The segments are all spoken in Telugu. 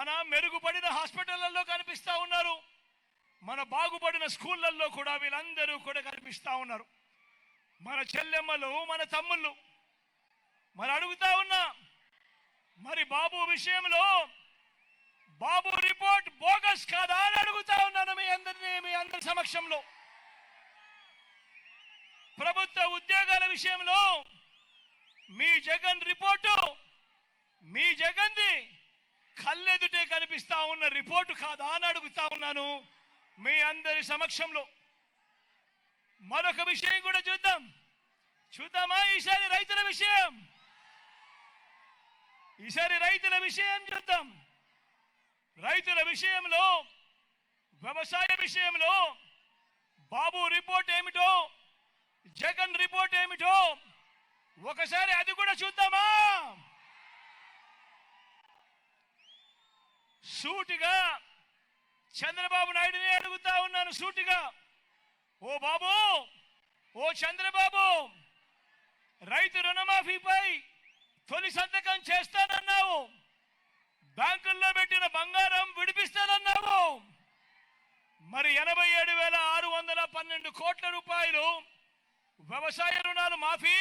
మన మెరుగుపడిన హాస్పిటళ్ళలో కనిపిస్తూ ఉన్నారు. మన బాగుపడిన స్కూళ్ళల్లో కూడా వీళ్ళందరూ కూడా కనిపిస్తూ ఉన్నారు. మన చెల్లెమ్మలు మన తమ్ముళ్ళు మరి అడుగుతా ఉన్నా మరి బాబు విషయంలో బాబు రిపోర్ట్ బోగస్ కాదా అని అడుగుతా ఉన్నాను మీ అందరినీ మీ అందరి సమక్షంలో. ప్రభుత్వ ఉద్యోగాల విషయంలో మీ జగన్ రిపోర్టు మీ జగన్ది కళ్ళెదుటే ఉన్న రిపోర్టు కాదా అని అడుగుతా ఉన్నాను. మీ అందరి సమక్షంలో మరొక విషయం కూడా చూద్దాం. చూద్దామా? ఈసారి రైతుల విషయం. ఈసారి రైతుల విషయం చూద్దాం. రైతుల విషయంలో వ్యవసాయ విషయంలో బాబు రిపోర్ట్ ఏమిటో జగన్ రిపోర్ట్ ఏమిటో ఒకసారి అది కూడా చూద్దామా? సూటిగా చంద్రబాబు నాయుడుని అడుగుతా ఉన్నాను సూటిగా. ఓ బాబు ఓ చంద్రబాబు రైతు రుణమాఫీపై తొలి సంతకం చేస్తానన్నావు. బ్యాంకుల్లో పెట్టిన బంగారం విడిపిస్తానన్నావు. మరి ఎనభై ఏడు వేల ఆరు వందల పన్నెండు కోట్ల రూపాయలు వ్యవసాయ రుణాలు మాఫీ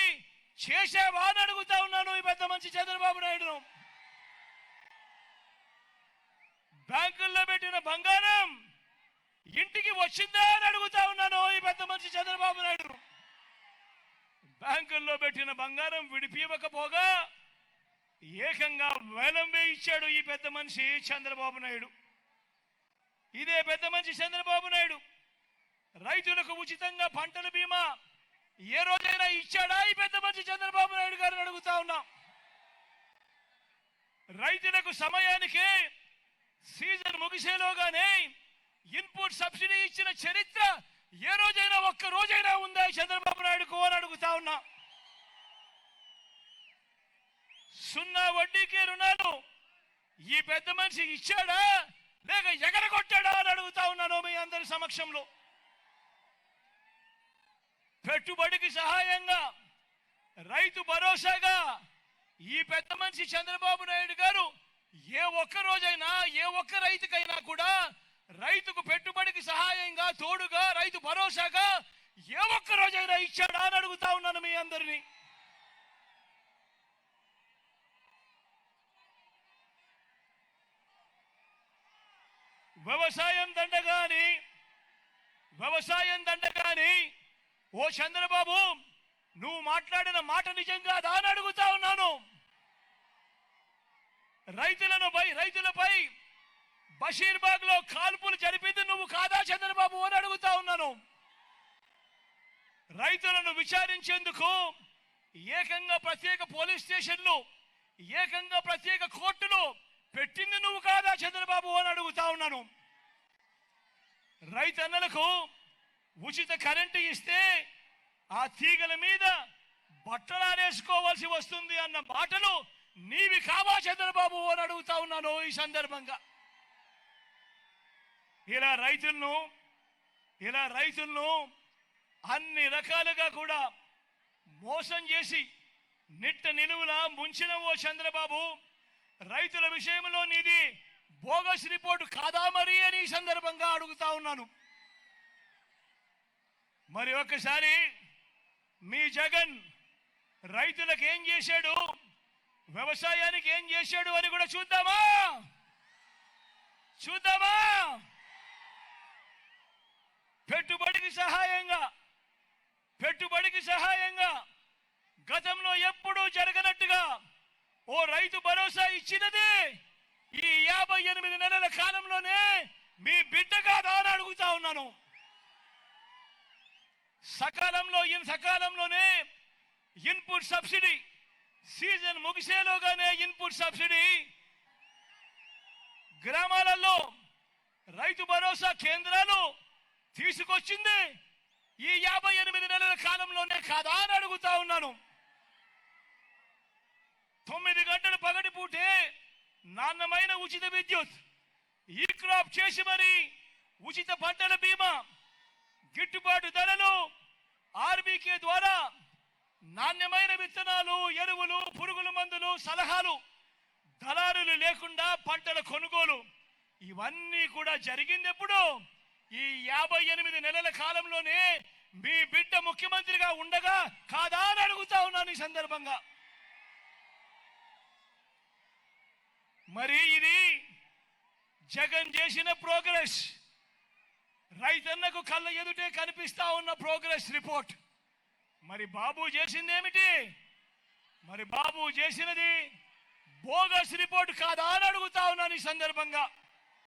చేసేవా అని అడుగుతా ఉన్నాను ఈ పెద్ద మంచి చంద్రబాబు నాయుడును. బ్యాంకుల్లో పెట్టిన బంగారం ఇంటికి వచ్చిందా అని అడుగుతా ఉన్నాను. ఈ పెద్ద మనిషి చంద్రబాబు నాయుడు. బ్యాంకుల్లో పెట్టిన బంగారం విడిపివ్వకపోగా ఏకంగా వేలం వేయించాడు ఈ పెద్ద మనిషి చంద్రబాబు నాయుడు. ఇదే పెద్ద మనిషి చంద్రబాబు నాయుడు. రైతులకు ఉచితంగా పంటల బీమా ఏ రోజైనా ఇచ్చాడా? ఈ పెద్ద మనిషి చంద్రబాబు నాయుడు గారిని అడుగుతా ఉన్నాం. రైతులకు సమయానికి సీజన్ ముగిసేలోగానే ఇన్పుట్ సబ్సిడీ ఇచ్చిన చరిత్ర ఏ రోజైనా ఒక్క రోజైనా ఉందా చంద్రబాబు నాయుడుకు అని అడుగుతా ఉన్నా. సున్నా వడ్డీకి రుణాలు ఈ పెద్ద మనిషి ఇచ్చాడా లేక ఎగరగొట్టాడా అని అడుగుతా ఉన్నాను మీ అందరి సమక్షంలో. పెట్టుబడికి సహాయంగా రైతు భరోసాగా ఈ పెద్ద మనిషి చంద్రబాబు నాయుడు గారు ఏ ఒక్క రోజైనా ఏ ఒక్క రైతుకైనా కూడా రైతుకు పెట్టుబడికి సహాయంగా తోడుగా రైతు భరోసాగా ఏ ఒక్క రోజైనా ఇచ్చాడా అని అడుగుతా ఉన్నాను మీ అందరినీ. వ్యవసాయం దండగాని వ్యవసాయం దండగాని ఓ చంద్రబాబు నువ్వు మాట్లాడిన మాట నిజంగా దాని అడుగుతా ఉన్నాను రైతులను పై రైతులపై బషీర్బాగ్లో కాల్పులు జరిపింది నువ్వు కాదా చంద్రబాబు అని అడుగుతా ఉన్నాను. రైతులను విచారించేందుకు ఏకంగా ప్రత్యేక పోలీస్ స్టేషన్లు ఏకంగా ప్రత్యేక కోర్టులు పెట్టింది నువ్వు కాదా చంద్రబాబు అని అడుగుతా ఉన్నాను. రైతన్నలకు ఉచిత కరెంటు ఇస్తే ఆ తీగల మీద బట్టలారేసుకోవాల్సి వస్తుంది అన్న మాటలు నీవి కావా చంద్రబాబు అని అడుగుతా ఉన్నాను ఈ సందర్భంగా. ఇలా రైతులను ఇలా రైతులను అన్ని రకాలుగా కూడా మోసం చేసి నిట్ట నిలువుల ముంచిన ఓ చంద్రబాబు రైతుల విషయంలో నీది బోగస్ రిపోర్టు కాదా మరి అని సందర్భంగా అడుగుతా ఉన్నాను. మరి ఒక్కసారి మీ జగన్ రైతులకు ఏం చేశాడు? వ్యవసాయానికి ఏం చేశాడు అని కూడా చూద్దామా? చూద్దామా? పెట్టుబడికి సహాయంగా పెట్టుబడికి సహాయంగా గతంలో ఎప్పుడూ జరగనట్టుగా ఓ రైతు భరోసా ఇచ్చినది ఈ యాభై ఎనిమిది నెలల కాలంలోనే మీ బిడ్డగా దాని అడుగుతా ఉన్నాను. సకాలంలో ఇన్ సకాలంలోనే ఇన్పుట్ సబ్సిడీ సీజన్ ముగిసేలోగానే ఇన్పుట్ సబ్సిడీ. గ్రామాలలో రైతు భరోసా కేంద్రాలు తీసుకొచ్చింది. ఈ యాభై ఎనిమిది నెలల కాలంలోనే కాదా అని అడుగుతా ఉన్నాను. తొమ్మిది గంటల పగటి పూటే నాణ్యమైన ఉచిత విద్యుత్. ఈ క్రాప్ చేసి మరి ఉచిత పంటల బీమా గిట్టుబాటు ధరలు ఆర్బీకే ద్వారా నాణ్యమైన విత్తనాలు ఎరువులు పురుగుల మందులు సలహాలు దళారులు లేకుండా పంటల కొనుగోలు ఇవన్నీ కూడా జరిగింది ఎప్పుడు ఈ యాభై ఎనిమిది నెలల కాలంలోనే మీ బిడ్డ ముఖ్యమంత్రిగా ఉండగా కాదా అని అడుగుతా ఉన్నాను ఈ సందర్భంగా. మరి ఇది జగన్ చేసిన ప్రోగ్రెస్. రైతన్నకు కళ్ళ ఎదుటే కనిపిస్తా ఉన్న ప్రోగ్రెస్ రిపోర్ట్. మరి బాబు చేసింది ఏమిటి మరి బాబు చేసినది బోగస్ రిపోర్ట్ కాదా అని అడుగుతా ఉన్నాను ఈ సందర్భంగా.